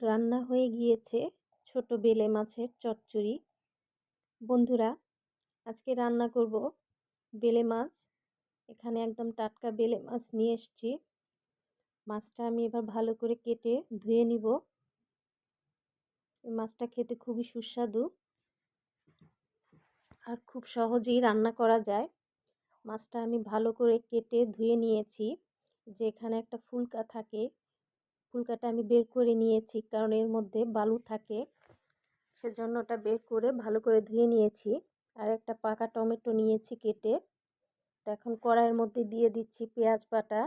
রান্না হয়ে গিয়েছে ছোট বেলে মাছের চচ্চড়ি। বন্ধুরা, আজকে রান্না করব বেলে মাছ। এখানে একদম টাটকা বেলে মাছ নিয়ে এসেছি। মাছটা আমি এবার ভালো করে কেটে ধুয়ে নিব। মাছটা খেতে খুবই সুস্বাদু আর খুব সহজেই রান্না করা যায়। মাছটা আমি ভালো করে কেটে ধুয়ে নিয়েছি। যে এখানে একটা ফুলকা থাকে ফুলকাটা আমি বের করে নিয়েছি, কারণ এর মধ্যে বালু থাকে। সেজন্য ওটা বের করে ভালো করে ধুয়ে নিয়েছি। আর একটা পাকা টমেটো নিয়েছি কেটে। তো এখন কড়াইয়ের মধ্যে দিয়ে দিচ্ছি পেঁয়াজ বাটা,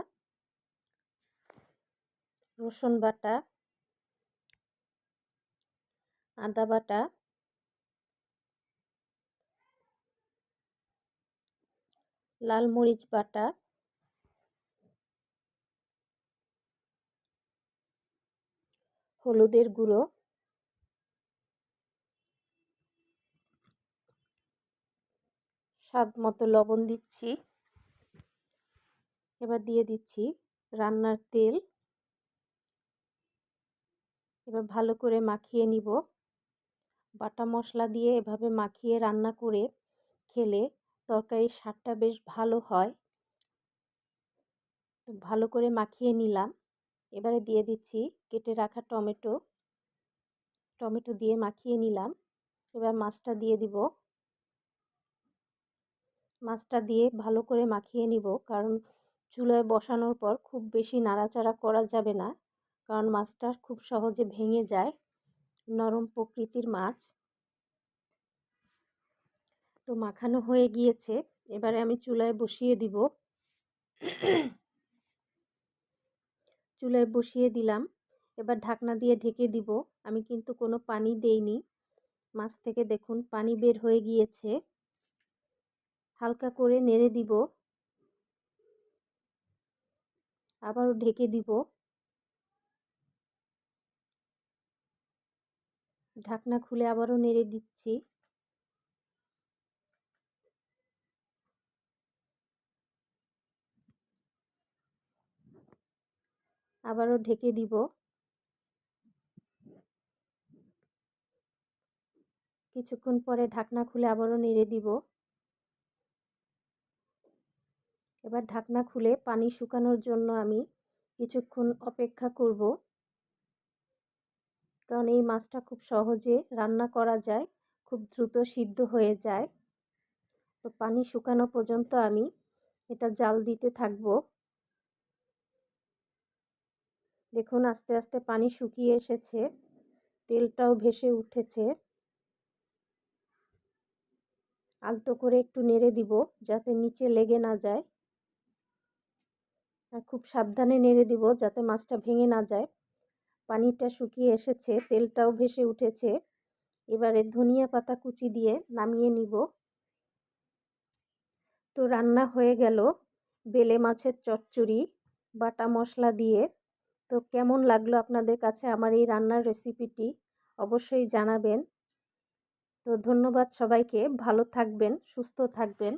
রসুন বাটা, আদা বাটা, লাল মরিচ বাটা হলুদের গুঁড়ো। স্বাদ মতো লবণ দিচ্ছি। এবার দিয়ে দিচ্ছি রান্নার তেল। এবার ভালো করে মাখিয়ে নিব। বাটা মশলা দিয়ে এভাবে মাখিয়ে রান্না করে খেলে তরকারির স্বাদটা বেশ ভালো হয়। ভালো করে মাখিয়ে নিলাম। এবারে দিয়ে দিচ্ছি, কেটে রাখা টমেটো। টমেটো দিয়ে মাখিয়ে নিলাম। এবার মাছটা দিয়ে দিব। মাছটা দিয়ে ভালো করে মাখিয়ে নিব, কারণ চুলায় বসানোর পর খুব বেশি নাড়াচাড়া করা যাবে না, কারণ মাছটা খুব সহজে ভেঙে যায়। নরম প্রকৃতির মাছ। তো মাখানো হয়ে গিয়েছে। এবারে আমি চুলায় বসিয়ে দিব। চুলায় বসিয়ে দিলাম। এবার ঢাকনা দিয়ে ঢেকে দিব। আমি কিন্তু কোনো পানি দেইনি। মাছ থেকে দেখুন পানি বের হয়ে গিয়েছে। হালকা করে নেড়ে দিব। আবারও ঢেকে দিব। ঢাকনা খুলে আবারও নেড়ে দিচ্ছি। আবারও ঢেকে দিব। কিছুক্ষণ পরে ঢাকনা খুলে আবারও নেড়ে দিব। এবার ঢাকনা খুলে পানি শুকানোর জন্য আমি কিছুক্ষণ অপেক্ষা করব। কারণ এই মাছটা খুব সহজে রান্না করা যায়, খুব দ্রুত সিদ্ধ হয়ে যায়। তো পানি শুকানো পর্যন্ত আমি এটা জাল দিতে থাকব। দেখুন, আস্তে আস্তে পানি শুকিয়ে এসেছে। তেলটাও ভেসে উঠেছে। আলতো করে একটু নেড়ে দিব যাতে নিচে লেগে না যায়। আর খুব সাবধানে নেড়ে দিব যাতে মাছটা ভেঙে না যায়। পানিটা শুকিয়ে এসেছে, তেলটাও ভেসে উঠেছে। এবারে ধনিয়া পাতা কুচি দিয়ে নামিয়ে নিব। তো রান্না হয়ে গেল। বেলে মাছের চচ্চড়ি, বাটা মশলা দিয়ে তো কেমন লাগল আপনাদের কাছে আমার এই রান্নার রেসিপিটি অবশ্যই জানাবেন। তো ধন্যবাদ সবাইকে। ভালো থাকবেন, সুস্থ থাকবেন।